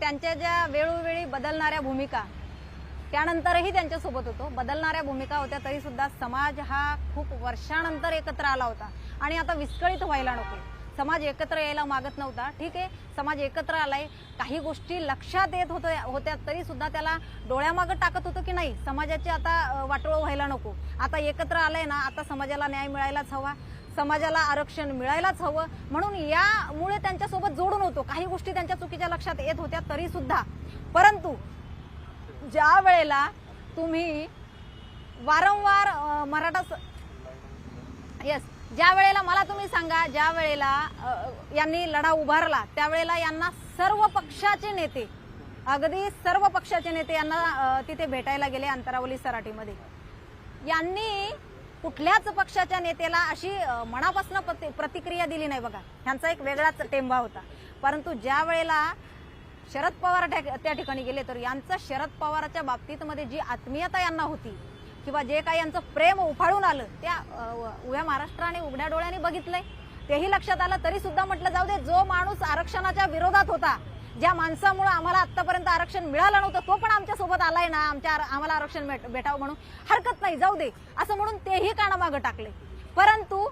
त्यांच्या ज्या वेळोवेळी बदलणाऱ्या भूमिका त्यानंतरही त्यांच्यासोबत होतो. बदलणाऱ्या भूमिका होत्या तरी सुद्धा समाज हा खूप वर्षानंतर एकत्र आला होता. आणि आता विस्कळीत व्हायला नको. समाज एकत्र यायला मागत नव्हता. ठीक आहे समाज एकत्र आलाय. काही गोष्टी लक्षात येत होत होत्या तरी सुद्धा त्याला डोळ्यामागं टाकत होतं की नाही? समाजाचे आता वाटोळ व्हायला नको. आता एकत्र आलंय ना आता समाजाला न्याय मिळायलाच हवा. समाजाला आरक्षण मिळायलाच हवं. म्हणून यामुळे त्यांच्यासोबत जोडून होतो. काही गोष्टी त्यांच्या चुकीच्या लक्षात येत होत्या तरी सुद्धा. परंतु ज्या वेळेला तुम्ही वारंवार मराठा येस ज्या वेळेला मला तुम्ही सांगा ज्या वेळेला यांनी लढा उभारला त्यावेळेला यांना सर्व पक्षाचे नेते अगदी सर्व पक्षाचे नेते यांना तिथे भेटायला गेले अंतरावली सराटीमध्ये. यांनी कुठल्याच पक्षाच्या नेत्याला अशी मनापासून प्रतिक्रिया दिली नाही बघा. ह्यांचा एक वेगळाच टेंबा होता. परंतु ज्या वेळेला शरद पवार त्या त्या ठिकाणी गेले तर यांचं शरद पवाराच्या बाबतीत मध्ये जी आत्मीयता यांना होती किंवा जे काही यांचं प्रेम उफाळून आलं त्या उभ्या महाराष्ट्राने उघड्या डोळ्याने बघितलंय. तेही लक्षात आलं तरी सुद्धा म्हटलं जाऊ दे जो माणूस आरक्षणाच्या विरोधात होता ज्या माणसामुळे आम्हाला आतापर्यंत आरक्षण मिळालं नव्हतं तो पण आमच्या आलाय ना आमच्या आम्हाला आरक्षण भेट- भेटावं म्हणून. हरकत नाही जाऊ दे. असं म्हणून तेही कानामागं टाकले. परंतु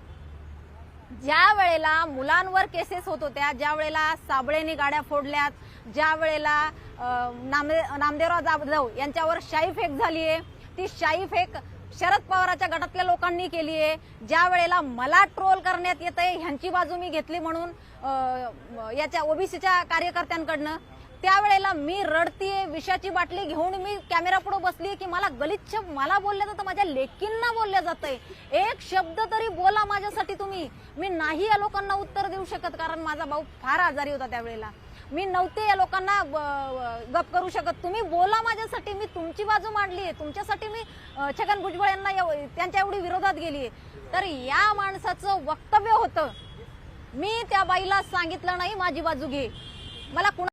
ज्या वेळेला मुलांवर केसेस होत होत्या ज्या वेळेला साबळेने गाड्या फोडल्यात ज्या वेळेला नामदे नामदेवराव जाधव यांच्यावर शाई फेक झाली आहे ती शाई फेक शरद पवाराच्या गटातल्या लोकांनी केली आहे ज्या वेळेला मला ट्रोल करण्यात येत आहे ह्यांची बाजू मी घेतली म्हणून याच्या ओबीसीच्या कार्यकर्त्यांकडनं त्यावेळेला मी रडतीये विषाची बाटली घेऊन मी कॅमेरा पुढे बसली की मला गलिच्छ मला बोलले जातं माझ्या लेकींना बोललं जातंय. एक शब्द तरी बोला माझ्यासाठी तुम्ही. मी नाही या लोकांना उत्तर देऊ शकत कारण माझा भाऊ फार आजारी होता त्यावेळेला. मी नव्हते या लोकांना गप करू शकत. तुम्ही बोला माझ्यासाठी मी तुमची बाजू मांडली आहे तुमच्यासाठी मी छगन भुजबळ यांना एव- त्यांच्या एवढी विरोधात गेली आहे तर या माणसाचं वक्तव्य होतं. मी त्या बाईला सांगितलं नाही माझी बाजू घे. मला कुणा